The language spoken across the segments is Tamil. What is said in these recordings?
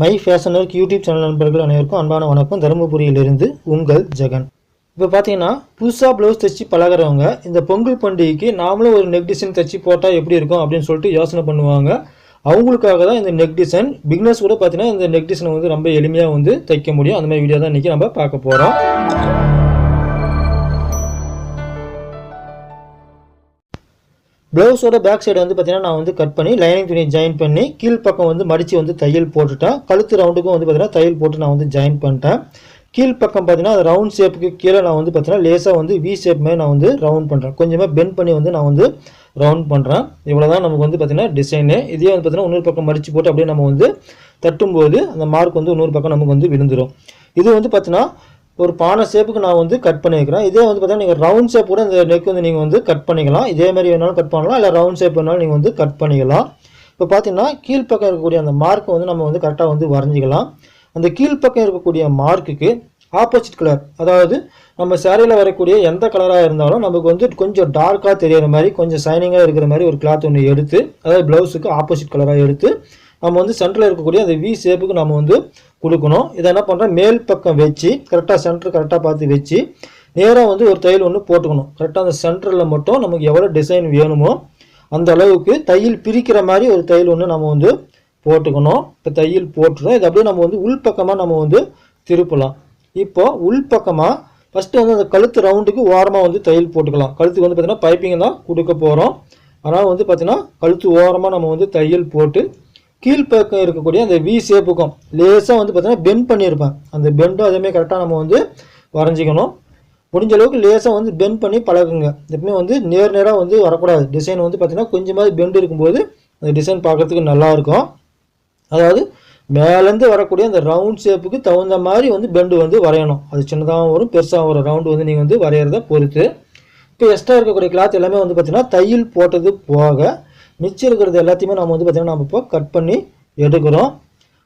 My fashion work YouTube channel நண்பர்கள் அனைவருக்கும் அன்பான வணக்கம். தருமபுரியிலிருந்து உங்கள் ஜெகன். இப்போ பார்த்தீங்கன்னா புதுசாக ப்ளவுஸ் தைச்சி பழகுறவங்க இந்த பொங்கல் பண்டிகைக்கு நாமளும் ஒரு நெக் டிசைன் தைச்சி போட்டால் எப்படி இருக்கும் அப்படின்னு சொல்லிட்டு யோசனை பண்ணுவாங்க. அவங்களுக்காக தான் இந்த நெக் டிசைன் பிக்னஸ் கூட பார்த்தீங்கன்னா இந்த நெக் டிசைனை வந்து ரொம்ப எளிமையாக வந்து தைக்க முடியும். அந்த மாதிரி வீடியோ தான் இன்றைக்கி நம்ம பார்க்க போகிறோம் ப்ளவுஸோட பேக் சைடு வந்து பார்த்தீங்கன்னா நான் வந்து கட் பண்ணி லைனிங் துணி ஜாயின் பண்ணி கீழ் பக்கம் வந்து மடித்து வந்து தையல் போட்டுட்டேன். கழுத்து ரவுண்டுக்கும் வந்து பார்த்தீங்கன்னா தையல் போட்டு நான் வந்து ஜாயின் பண்ணிட்டேன். கீழ் பக்கம் பார்த்தீங்கன்னா அது ரவுண்ட் ஷேப்புக்கு கீழே நான் வந்து பார்த்தீங்கன்னா லேசாக வந்து வி ஷேப் மாதிரி நான் வந்து ரவுண்ட் பண்ணுறேன் கொஞ்சமாக பெண்ட் பண்ணி வந்து நான் வந்து ரவுண்ட் பண்ணுறேன் இவ்வளோ தான் நமக்கு வந்து பார்த்தீங்கன்னா டிசைனு இதே வந்து பார்த்தீங்கன்னா இன்னொரு பக்கம் மடித்து போட்டு அப்படியே நம்ம வந்து தட்டும்போது அந்த மார்க் வந்து இன்னொரு பக்கம் நமக்கு வந்து விழுந்துடும் இது வந்து பார்த்தீங்கன்னா ஒரு பானை ஷேப்புக்கு நான் வந்து கட் பண்ணியிருக்கிறேன் இதே வந்து பார்த்தீங்கன்னா நீங்கள் ரவுண்ட் ஷேப் கூட இந்த நெக் வந்து நீங்கள் வந்து கட் பண்ணிக்கலாம். இதே மாதிரி வேணாலும் கட் பண்ணலாம். இல்லை ரவுண்ட் ஷேப் வேணாலும் நீங்கள் வந்து கட் பண்ணிக்கலாம். இப்போ பார்த்தீங்கன்னா கீழ்ப்பக்கம் இருக்கக்கூடிய அந்த மார்க்கை வந்து நம்ம வந்து கரெக்டாக வந்து வரைஞ்சிக்கலாம். அந்த கீழ்ப்பக்கம் இருக்கக்கூடிய மார்க்குக்கு ஆப்போசிட் கலர் அதாவது நம்ம சேரீயில் வரக்கூடிய எந்த கலராக இருந்தாலும் நமக்கு வந்து கொஞ்சம் டார்க்காக தெரியிற மாதிரி கொஞ்சம் ஷைனிங்காக இருக்கிற மாதிரி ஒரு கிளாத் ஒன்று எடுத்து அதாவது ப்ளவுஸுக்கு ஆப்போசிட் கலராக எடுத்து நம்ம வந்து சென்டரில் இருக்கக்கூடிய அந்த வி ஷேப்புக்கு நம்ம வந்து கொடுக்கணும். இதை என்ன பண்ணுறோம் மேல் பக்கம் வச்சு கரெக்டாக சென்டர் கரெக்டாக பார்த்து வச்சு நேராக வந்து ஒரு தையல் ஒன்று போட்டுக்கணும். கரெக்டாக அந்த சென்டரில் மட்டும் நமக்கு எவ்வளோ டிசைன் வேணுமோ அந்த அளவுக்கு தையல் பிரிக்கிற மாதிரி ஒரு தையல் ஒன்று நம்ம வந்து போட்டுக்கணும். இப்போ தையல் போட்டுரும் இது அப்படியே நம்ம வந்து உள்பக்கமாக நம்ம வந்து திருப்பலாம். இப்போது உள்பக்கமாக ஃபஸ்ட்டு வந்து அந்த கழுத்து ரவுண்டுக்கு ஓரமாக வந்து தையல் போட்டுக்கலாம். கழுத்துக்கு வந்து பார்த்திங்கன்னா பைப்பிங் தான் கொடுக்க போகிறோம் அதனால் வந்து பார்த்திங்கன்னா கழுத்து ஓரமாக நம்ம வந்து தையல் போட்டு கீழ்ப்பக்கம் இருக்கக்கூடிய அந்த வி ஷேப்புக்கும் லேசாக வந்து பார்த்தீங்கன்னா பெண்ட் பண்ணியிருப்பேன் அந்த பெண்டும் அதேமாதிரி கரெக்டாக நம்ம வந்து வரைஞ்சிக்கணும். முடிஞ்ச அளவுக்கு லேசாக வந்து பெண்ட் பண்ணி பழகுங்க. எப்பவுமே வந்து நேர் நேராக வந்து வரக்கூடாது. டிசைன் வந்து பார்த்தீங்கன்னா கொஞ்சமாக பெண்ட் இருக்கும்போது அந்த டிசைன் பார்க்குறதுக்கு நல்லாயிருக்கும். அதாவது மேலேருந்து வரக்கூடிய அந்த ரவுண்ட் ஷேப்புக்கு தகுந்த மாதிரி வந்து பெண்டு வந்து வரையணும். அது சின்னதாகவும் வரும் பெருசாகவும் வரும். ரவுண்டு வந்து நீங்கள் வந்து வரைகிறத பொறுத்து. இப்போ எக்ஸ்ட்ரா இருக்கக்கூடிய கிளாத் எல்லாமே வந்து பார்த்தீங்கன்னா தையல் போட்டது போக மிச்சம் இருக்கிறது எல்லாத்தையுமே நம்ம வந்து பார்த்திங்கன்னா நம்ம இப்போ கட் பண்ணி எடுக்கிறோம்.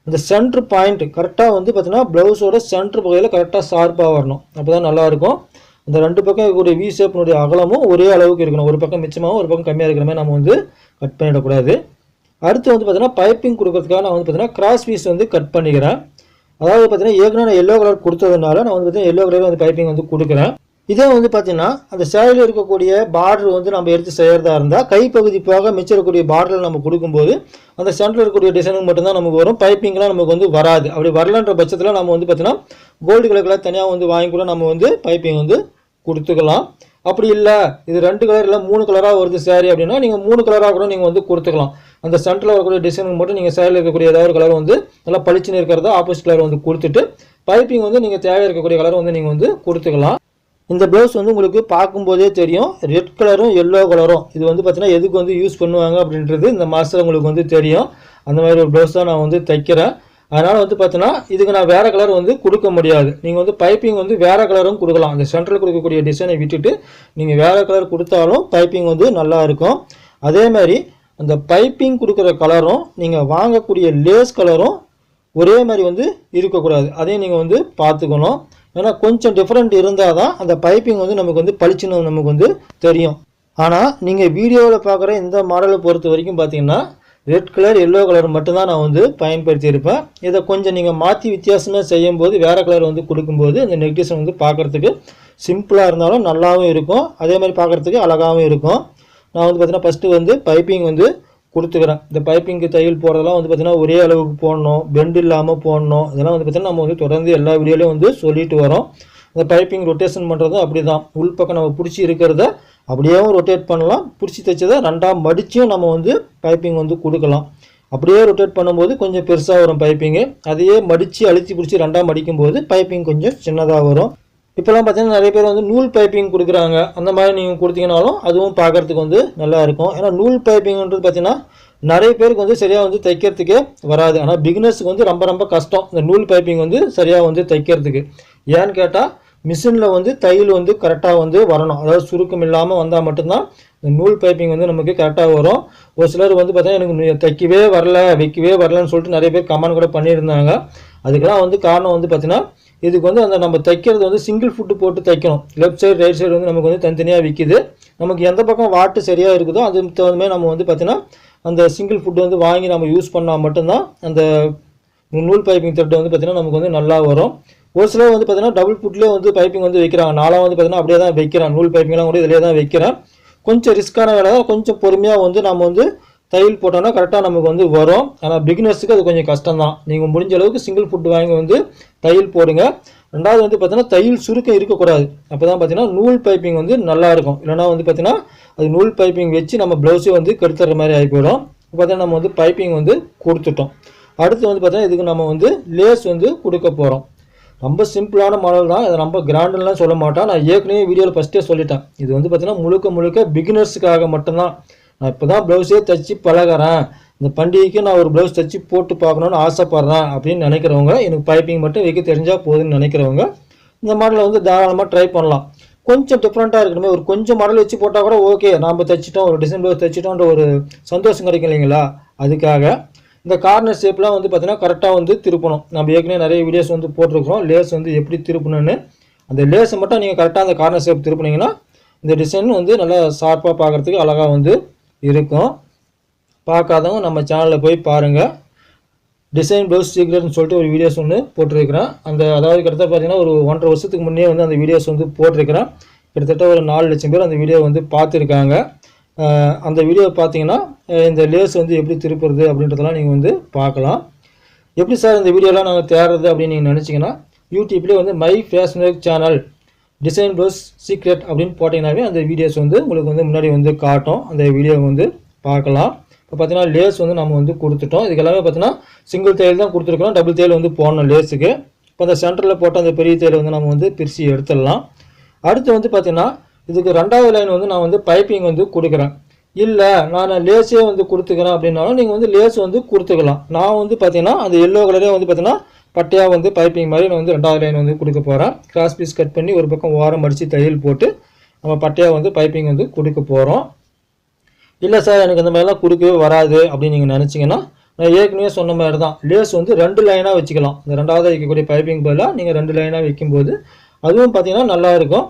இந்த சென்ட்ரு பாயிண்ட் கரெக்டாக வந்து பார்த்திங்கன்னா ப்ளவுஸோட சென்ட்ரு பகுதியில் கரெக்டாக ஷார்ப்பாக வரணும். அப்போ தான் நல்லாயிருக்கும் இந்த ரெண்டு பக்கம் இருக்கக்கூடிய வி ஷேப்னுடைய அகலமும் ஒரே அளவுக்கு இருக்கணும். ஒரு பக்கம் மிச்சமாகவும் ஒரு பக்கம் கம்மியாக இருக்கிற மாதிரி நம்ம வந்து கட் பண்ணிடக்கூடாது. அடுத்து வந்து பார்த்திங்கன்னா பைப்பிங் கொடுக்கறதுக்காக நான் வந்து பார்த்திங்கன்னா கிராஸ் பீஸ் வந்து கட் பண்ணிக்கிறேன். அதாவது பார்த்தீங்கன்னா ஏற்கனவே நான் எல்லோ கலர் கொடுத்ததுனால நான் வந்து பார்த்தீங்கன்னா எல்லோ கலர் வந்து பைப்பிங் வந்து கொடுக்குறேன். இதே வந்து பார்த்தீங்கன்னா அந்த சேலையில் இருக்கக்கூடிய பார்டர் வந்து நம்ம எடுத்து செய்கிறதா இருந்தால் கைப்பகுதி போக மிச்சம் இருக்கக்கூடிய பார்டரில் நம்ம கொடுக்கும்போது அந்த சென்டரில் இருக்கக்கூடிய டிசைனுக்கு மட்டும்தான் நமக்கு வரும். பைப்பிங்லாம் நமக்கு வந்து வராது. அப்படி வரலன்ற பட்சத்தில் நம்ம வந்து பார்த்தீங்கன்னா கோல்டு கலர் தனியாக வந்து வாங்கி கூட நம்ம வந்து பைப்பிங் வந்து கொடுத்துக்கலாம். அப்படி இல்லை இது ரெண்டு கலர் இல்லை மூணு கலராக வருது சாரி அப்படின்னா நீங்கள் மூணு கலராக கூட நீங்கள் வந்து கொடுத்துக்கலாம். அந்த சென்டரில் வரக்கூடிய டிசைனுக்கு மட்டும் நீங்கள் சேரில் இருக்கக்கூடிய ஏதாவது ஒரு கலர் வந்து நல்லா பளிச்சுன்னு இருக்கிறத ஆப்போசிட் கலர் வந்து கொடுத்துட்டு பைப்பிங் வந்து நீங்கள் தேவை இருக்கக்கூடிய கலர் வந்து நீங்கள் வந்து கொடுத்துக்கலாம். இந்த ப்ளவுஸ் வந்து உங்களுக்கு பார்க்கும்போதே தெரியும். ரெட் கலரும் எல்லோ கலரும் இது வந்து பார்த்தீங்கன்னா எதுக்கு வந்து யூஸ் பண்ணுவாங்க அப்படின்றது இந்த மாதத்தில் உங்களுக்கு வந்து தெரியும். அந்த மாதிரி ஒரு ப்ளவுஸ் தான் நான் வந்து தைக்கிறேன். அதனால் வந்து பார்த்தீங்கன்னா இதுக்கு நான் வேறு கலர் வந்து கொடுக்க முடியாது. நீங்கள் வந்து பைப்பிங் வந்து வேறு கலரும் கொடுக்கலாம். அந்த சென்டரில் கொடுக்கக்கூடிய டிசைனை விட்டுட்டு நீங்கள் வேறு கலர் கொடுத்தாலும் பைப்பிங் வந்து நல்லா இருக்கும். அதே மாதிரி அந்த பைப்பிங் கொடுக்குற கலரும் நீங்கள் வாங்கக்கூடிய லேஸ் கலரும் ஒரே மாதிரி வந்து இருக்கக்கூடாது. அதையும் நீங்கள் வந்து பார்த்துக்கணும். ஏன்னா கொஞ்சம் டிஃப்ரெண்ட் இருந்தால் தான் அந்த பைப்பிங் வந்து நமக்கு வந்து பளிச்சுன்னு நமக்கு வந்து தெரியும். ஆனால் நீங்கள் வீடியோவில் பார்க்குற இந்த மாடலை பொறுத்த வரைக்கும் பார்த்தீங்கன்னா ரெட் கலர் எல்லோ கலர் மட்டும்தான் நான் வந்து பயன்படுத்தியிருப்பேன். இதை கொஞ்சம் நீங்கள் மாற்றி வித்தியாசமாக செய்யும்போது வேறு கலர் வந்து கொடுக்கும்போது இந்த நெக் வந்து பார்க்குறதுக்கு சிம்பிளாக இருந்தாலும் நல்லாவும் இருக்கும். அதே மாதிரி பார்க்குறதுக்கு அழகாகவும் இருக்கும். நான் வந்து பார்த்தீங்கன்னா ஃபஸ்ட்டு வந்து பைப்பிங் வந்து கொடுத்துக்கிறேன். இந்த பைப்பிங்க்கு தையல் போடுறதெல்லாம் வந்து பார்த்திங்கன்னா ஒரே அளவுக்கு போடணும். பெண்ட் இல்லாமல் போடணும். இதெல்லாம் வந்து பார்த்திங்கன்னா நம்ம வந்து தொடர்ந்து எல்லா வீடியோலையும் வந்து சொல்லிட்டு வரோம். இந்த பைப்பிங் ரொட்டேஷன் பண்ணுறதும் அப்படி தான் உள்பக்கம் நம்ம பிடிச்சி இருக்கிறத அப்படியேவும் ரொட்டேட் பண்ணலாம். பிடிச்சி தைச்சதை ரெண்டாம் மடித்தும் நம்ம வந்து பைப்பிங் வந்து கொடுக்கலாம். அப்படியே ரொட்டேட் பண்ணும்போது கொஞ்சம் பெருசாக வரும் பைப்பிங்கு அதையே மடித்து அழுத்தி பிடிச்சி ரெண்டாம் மடிக்கும்போது பைப்பிங் கொஞ்சம் சின்னதாக வரும். இப்போலாம் பார்த்தீங்கன்னா நிறைய பேர் வந்து நூல் பைப்பிங் கொடுக்குறாங்க. அந்த மாதிரி நீங்கள் கொடுத்தீங்கனாலும் அதுவும் பார்க்குறதுக்கு வந்து நல்லா இருக்கும். ஏன்னா நூல் பைப்பிங்ன்றது பார்த்தீங்கன்னா நிறைய பேருக்கு வந்து சரியாக வந்து தைக்கிறதுக்கே வராது. ஆனால் பிகினர்ஸுக்கு வந்து ரொம்ப ரொம்ப கஷ்டம். இந்த நூல் பைப்பிங் வந்து சரியாக வந்து தைக்கிறதுக்கு. ஏன்னு கேட்டால் மிஷினில் வந்து தையல் வந்து கரெக்டாக வந்து வரணும். அதாவது சுருக்கம் இல்லாமல் வந்தால் மட்டும்தான் இந்த நூல் பைப்பிங் வந்து நமக்கு கரெக்டாக வரும். ஒரு சிலர் வந்து பார்த்தீங்கன்னா எனக்கு தைக்கவே வரல வைக்கவே வரலன்னு சொல்லிட்டு நிறைய பேர் கமெண்ட் கூட பண்ணியிருந்தாங்க. அதுக்கெல்லாம் வந்து காரணம் வந்து பார்த்தீங்கன்னா இதுக்கு வந்து அந்த நம்ம தைக்கிறது வந்து சிங்கிள் ஃபுட்டு போட்டு தைக்கணும். லெஃப்ட் சைடு ரைட் சைடு வந்து நமக்கு வந்து தனித்தனியாக விற்கிது நமக்கு எந்த பக்கம் வாட்டு சரியாக இருக்குதோ அதுக்கு தகுந்த மாதிரி நம்ம வந்து பார்த்திங்கன்னா அந்த சிங்கிள் ஃபுட்டு வந்து வாங்கி நம்ம யூஸ் பண்ணால் மட்டும்தான் அந்த நூல் பைப்பிங் த்ரெட் வந்து பார்த்திங்கன்னா நமக்கு வந்து நல்லா வரும். ஒரு சிலர் வந்து பார்த்தீங்கன்னா டபுள் ஃபுட்லேயே வந்து பைப்பிங் வந்து வைக்கிறாங்க. நாளாக வந்து பார்த்தீங்கன்னா அப்படியே தான் வைக்கிறேன். நூல் பைப்பிங்லாம் கூட இதிலே தான் வைக்கிறேன். கொஞ்சம் ரிஸ்க்கான வேலை தான். கொஞ்சம் பொறுமையாக வந்து நம்ம வந்து தையல் போட்டோம்னா கரெக்டாக நமக்கு வந்து வரும். ஆனால் பிகினர்ஸுக்கு அது கொஞ்சம் கஷ்டம் தான் நீங்கள் முடிஞ்ச அளவுக்கு சிங்கிள் ஃபுட் வாங்கி வந்து தையல் போடுங்க. ரெண்டாவது வந்து பார்த்தீங்கன்னா தையல் சுருக்கம் இருக்கக்கூடாது. அப்போ தான் பார்த்தீங்கன்னா நூல் பைப்பிங் வந்து நல்லா இருக்கும் இல்லைனா வந்து பார்த்தீங்கன்னா அது நூல் பைப்பிங் வச்சு நம்ம ப்ளவுஸே வந்து கெடுத்துற மாதிரி ஆகி போயிடும். பார்த்தீங்கன்னா நம்ம வந்து பைப்பிங் வந்து கொடுத்துட்டோம். அடுத்து வந்து பார்த்தீங்கன்னா இதுக்கு நம்ம வந்து லேஸ் வந்து கொடுக்க போகிறோம் ரொம்ப சிம்பிளான மாடல் தான். இதை ரொம்ப கிராண்டுலாம் சொல்ல மாட்டேன் நான் ஏற்கனவே வீடியோவில் ஃபஸ்ட்டே சொல்லிட்டேன். இது வந்து பார்த்தீங்கன்னா முழுக்க முழுக்க பிகினர்ஸுக்காக மட்டும்தான். நான் இப்போ தான் ப்ளவுஸே தைச்சி பழகிறேன். இந்த பண்டிகைக்கு நான் ஒரு ப்ளவுஸ் தைச்சி போட்டு பார்க்கணுன்னு ஆசைப்பட்றேன் அப்படின்னு நினைக்கிறவங்க எனக்கு பைப்பிங் மட்டும் வைக்க தெரிஞ்சால் போதுன்னு நினைக்கிறவங்க இந்த மாடலை வந்து தாராளமாக ட்ரை பண்ணலாம். கொஞ்சம் டிஃப்ரெண்ட்டாக இருக்கணுமே ஒரு கொஞ்சம் மாடல் வச்சு போட்டால் கூட ஓகே நாம் தைச்சிட்டோம் ஒரு டிசைன் ப்ளவுஸ் தைச்சிட்டோன்ற ஒரு சந்தோஷம் கிடைக்கும் இல்லைங்களா? அதுக்காக இந்த கார்னர் ஷேப்லாம் வந்து பார்த்திங்கன்னா கரெக்டாக வந்து திருப்பணும். நம்ம ஏற்கனவே நிறைய வீடியோஸ் வந்து போட்டிருக்கிறோம். லேஸ் வந்து எப்படி திருப்பணும்னு. அந்த லேஸை மட்டும் நீங்கள் கரெக்டாக அந்த கார்னர் ஷேப் திருப்பினீங்கன்னா இந்த டிசைன் வந்து நல்லா ஷார்ப்பாக பார்க்குறதுக்கு அழகாக வந்து இருக்கும். பார்க்காதவங்க நம்ம சேனலில் போய் பாருங்கள் டிசைன் ப்ளவுஸ் சீக்ரெட்னு சொல்லிட்டு ஒரு வீடியோஸ் ஒன்று போட்டிருக்கிறேன். அந்த அதாவது கிட்டத்தட்ட பார்த்தீங்கன்னா ஒரு ஒன்றரை வருஷத்துக்கு முன்னே வந்து அந்த வீடியோஸ் வந்து போட்டிருக்கிறேன். கிட்டத்தட்ட ஒரு நாலு லட்சம் பேர் அந்த வீடியோ வந்து பார்த்துருக்காங்க. அந்த வீடியோ பார்த்தீங்கன்னா இந்த லேஸ் வந்து எப்படி திருப்புறது அப்படின்றதெல்லாம் நீங்கள் வந்து பார்க்கலாம். எப்படி சார் இந்த வீடியோலாம் நாங்கள் தேடுறது அப்படின்னு நீங்கள் நினச்சிங்கன்னா யூடியூப்லேயே வந்து my fashion channel design blouse secret அப்படின்னு போட்டிங்கனாவே அந்த வீடியோஸ் வந்து உங்களுக்கு வந்து முன்னாடி வந்து காட்டும். அந்த வீடியோ வந்து பார்க்கலாம். இப்போ பார்த்தீங்கன்னா லேஸ் வந்து நம்ம வந்து கொடுத்துட்டோம். இதுக்கு எல்லாமே பார்த்தீங்கன்னா சிங்கிள் தையல் தான் கொடுத்துருக்கோம் டபுள் தையல் வந்து போடணும் லேஸுக்கு இப்போ அந்த சென்டரில் போட்ட அந்த பெரிய தையல் வந்து நம்ம வந்து பிரித்து எடுத்துடலாம். அடுத்து வந்து பார்த்திங்கன்னா இதுக்கு ரெண்டாவது லைன் வந்து நான் வந்து பைப்பிங் வந்து கொடுக்குறேன். இல்லை நான் லேஸே வந்து கொடுத்துக்கிறேன் அப்படின்னாலும் நீங்கள் வந்து லேஸ் வந்து கொடுத்துக்கலாம். நான் வந்து பார்த்தீங்கன்னா அந்த எல்லோ கலரே வந்து பார்த்தீங்கன்னா பட்டையாக வந்து பைப்பிங் மாதிரி நான் வந்து ரெண்டாவது லைன் வந்து கொடுக்க போகிறேன் கிராஸ் பீஸ் கட் பண்ணி ஒரு பக்கம் ஓரம் அடித்து தையல் போட்டு நம்ம பட்டையாக வந்து பைப்பிங் வந்து கொடுக்க போகிறோம் இல்லை சார் எனக்கு இந்த மாதிரிலாம் கொடுக்கவே வராது அப்படின்னு நீங்கள் நினச்சிங்கன்னா நான் ஏற்கனவே சொன்ன மாதிரி தான் லேஸ் வந்து ரெண்டு லைனாக வச்சுக்கலாம். இந்த ரெண்டாவது வைக்கக்கூடிய பைப்பிங் பதிலாக நீங்கள் ரெண்டு லைனாக வைக்கும்போது அதுவும் பார்த்தீங்கன்னா நல்லா இருக்கும்.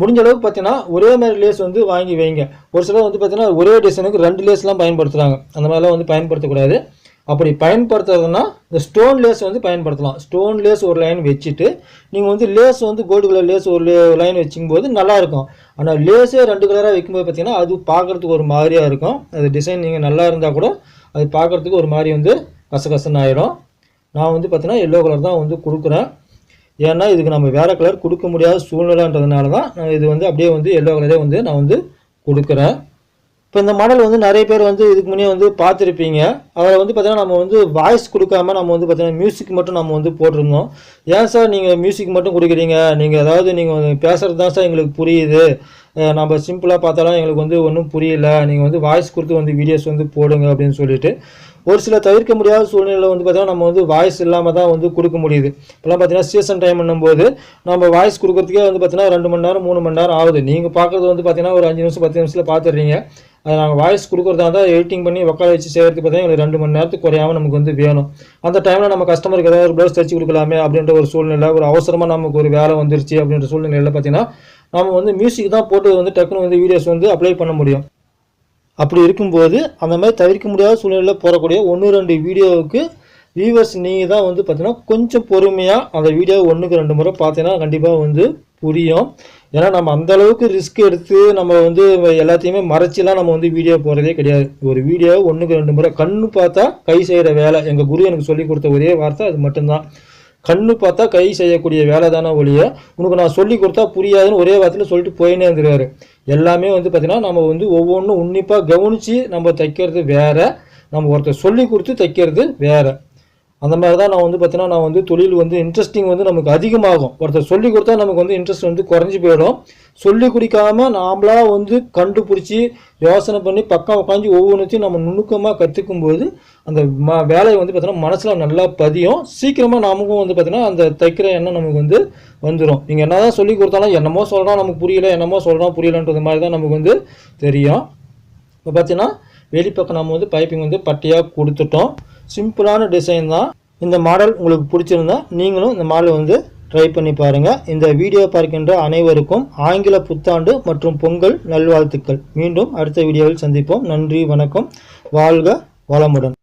முடிஞ்ச அளவுக்கு பார்த்தீங்கன்னா ஒரே மாதிரி லேஸ் வந்து வாங்கி வைங்க. ஒரு சிலர் வந்து பார்த்தீங்கன்னா ஒரே டிசைனுக்கு ரெண்டு லேஸ்லாம் பயன்படுத்துகிறாங்க அந்த மாதிரிலாம் வந்து பயன்படுத்தக்கூடாது அப்படி பயன்படுத்துறதுனா இந்த ஸ்டோன் லேஸ் வந்து பயன்படுத்தலாம். ஸ்டோன் லேஸ் ஒரு லைன் வச்சுட்டு நீங்கள் வந்து லேஸ் வந்து கோல்டு கலர் லேஸ் ஒரு லைன் வச்சுக்கும்போது நல்லாயிருக்கும் ஆனால் லேஸே ரெண்டு கலராக வைக்கும்போது பார்த்தீங்கன்னா அது பார்க்குறதுக்கு ஒரு மாதிரியாக இருக்கும். அது டிசைன் நீங்கள் நல்லா இருந்தால் கூட அது பார்க்குறதுக்கு ஒரு மாதிரி வந்து கசகசன்னு ஆயிரும். நான் வந்து பார்த்தீங்கன்னா எல்லோ கலர் தான் வந்து கொடுக்குறேன். ஏன்னா இதுக்கு நம்ம வேறு கலர் கொடுக்க முடியாத சூழ்நிலைன்றதுனால தான் நான் இது வந்து அப்படியே வந்து எல்லோ கலரே வந்து நான் வந்து கொடுக்குறேன். இப்போ இந்த மாடல் வந்து நிறைய பேர் வந்து இதுக்கு முன்னே வந்து பார்த்துருப்பீங்க. அதில் வந்து பார்த்தீங்கன்னா நம்ம வந்து வாய்ஸ் கொடுக்காம நம்ம வந்து பார்த்தீங்கன்னா மியூசிக் மட்டும் நம்ம வந்து போட்டிருந்தோம். ஏன் சார் நீங்கள் மியூசிக் மட்டும் கொடுக்குறீங்க? நீங்கள் அதாவது நீங்கள் பேசுகிறது தான் சார் எங்களுக்கு புரியுது. நம்ம சிம்பிளாக பார்த்தாலும் எங்களுக்கு வந்து ஒன்றும் புரியல. நீங்கள் வந்து வாய்ஸ் கொடுத்து வந்து வீடியோஸ் வந்து போடுங்க அப்படின்னு சொல்லிட்டு. ஒரு சில தவிர்க்க முடியாத சூழ்நிலையில் வந்து பார்த்தீங்கன்னா நம்ம வந்து வாய்ஸ் இல்லாமல் தான் வந்து கொடுக்க முடியுது. இப்போலாம் பார்த்தீங்கன்னா சீசன் டைம் பண்ணும்போது நம்ம வாய்ஸ் கொடுக்குறதுக்கே வந்து பார்த்தீங்கன்னா ரெண்டு மணி நேரம் மூணு மணி நேரம் ஆகுது. நீங்கள் பார்க்குறது வந்து பார்த்தீங்கன்னா ஒரு அஞ்சு நிமிஷம் பத்து நிமிஷத்தில் பார்த்துடுறீங்க அதை நாங்கள் வாய்ஸ் கொடுக்குறதா தான் எடிட்டிங் பண்ணி உட்கார வச்சு செய்கிறதுக்கு பார்த்தீங்கன்னா எங்களுக்கு ரெண்டு மணி நேரத்துக்கு குறையாமல் நமக்கு வந்து வேணும். அந்த டைமில் நம்ம கஸ்டமருக்கு ஏதாவது ஒரு ப்ளவுஸ் தைச்சி கொடுக்கலாமே அப்படின்ற ஒரு சூழ்நிலை ஒரு அவசரமாக நமக்கு ஒரு வேலை வந்துருச்சு அப்படின்ற சூழ்நிலையில் பார்த்தீங்கன்னா நம்ம வந்து மியூசிக் தான் போட்டு வந்து டக்குனு வந்து வீடியோஸ் வந்து அப்ளை பண்ண முடியும். அப்படி இருக்கும்போது அந்த மாதிரி தவிர்க்க முடியாத சூழ்நிலையில் போடக்கூடிய ஒன்று ரெண்டு வீடியோவுக்கு வியூவர்ஸ் நீங்கள் தான் வந்து பார்த்தீங்கன்னா கொஞ்சம் பொறுமையாக அந்த வீடியோ ஒன்றுக்கு ரெண்டு முறை பார்த்தீங்கன்னா கண்டிப்பாக வந்து புரியும். ஏன்னா நம்ம அந்த அளவுக்கு ரிஸ்க் எடுத்து நம்ம வந்து எல்லாத்தையுமே மறைச்சிலாம் நம்ம வந்து வீடியோ போகிறதே கிடையாது. ஒரு வீடியோ ஒன்றுக்கு ரெண்டு முறை கண்ணு பார்த்தா கை செய்கிற வேலை. எங்கள் குரு எனக்கு சொல்லி கொடுத்த ஒரே வார்த்தை அது மட்டும்தான். கண்ணு பார்த்தா கை செய்யக்கூடிய வேலை தானே ஒழிய உனக்கு நான் சொல்லி கொடுத்தா புரியாதுன்னு ஒரே வார்த்தையில் சொல்லிட்டு போயினே இருந்துருவாரு. எல்லாமே வந்து பார்த்திங்கன்னா நம்ம வந்து ஒவ்வொன்றும் உன்னிப்பாக கவனித்து நம்ம தைக்கிறது வேறு. நம்ம ஒருத்தர் சொல்லி கொடுத்து தைக்கிறது வேறு. அந்த மாதிரி தான் நான் வந்து பார்த்தீங்கன்னா நான் வந்து தொழில் வந்து இன்ட்ரெஸ்டிங் வந்து நமக்கு அதிகமாகும். ஒருத்தர் சொல்லி கொடுத்தா நமக்கு வந்து இன்ட்ரெஸ்ட் வந்து குறைஞ்சி போயிடும். சொல்லி குடிக்காமல் நாமளாக வந்து கண்டுபிடிச்சி யோசனை பண்ணி பக்கம் உட்காந்து ஒவ்வொன்றுத்தையும் நம்ம நுணுக்கமாக கற்றுக்கும் போது அந்த ம வேலையை வந்து பார்த்தீங்கன்னா மனசில் நல்லா பதியும். சீக்கிரமாக நமக்கும் வந்து பார்த்தீங்கன்னா அந்த தைக்கிற எண்ணம் நமக்கு வந்து வந்துடும் நீங்கள் என்ன தான் சொல்லி கொடுத்தாலும் என்னமோ சொல்கிறோம் நமக்கு புரியல என்னமோ சொல்கிறோம் புரியலன்றது மாதிரி தான் நமக்கு வந்து தெரியும். இப்போ பார்த்தீங்கன்னா வெளிப்பக்கம் நம்ம வந்து பைப்பிங் வந்து பட்டியாக கொடுத்துட்டோம். சிம்பிளான டிசைன் தான். இந்த மாடல் உங்களுக்கு பிடிச்சிருந்தா நீங்களும் இந்த மாடல் வந்து ட்ரை பண்ணி பாருங்கள் இந்த வீடியோ பார்க்கின்ற அனைவருக்கும் ஆங்கில புத்தாண்டு மற்றும் பொங்கல் நல்வாழ்த்துக்கள். மீண்டும் அடுத்த வீடியோவில் சந்திப்போம். நன்றி வணக்கம். வாழ்க வளமுடன்.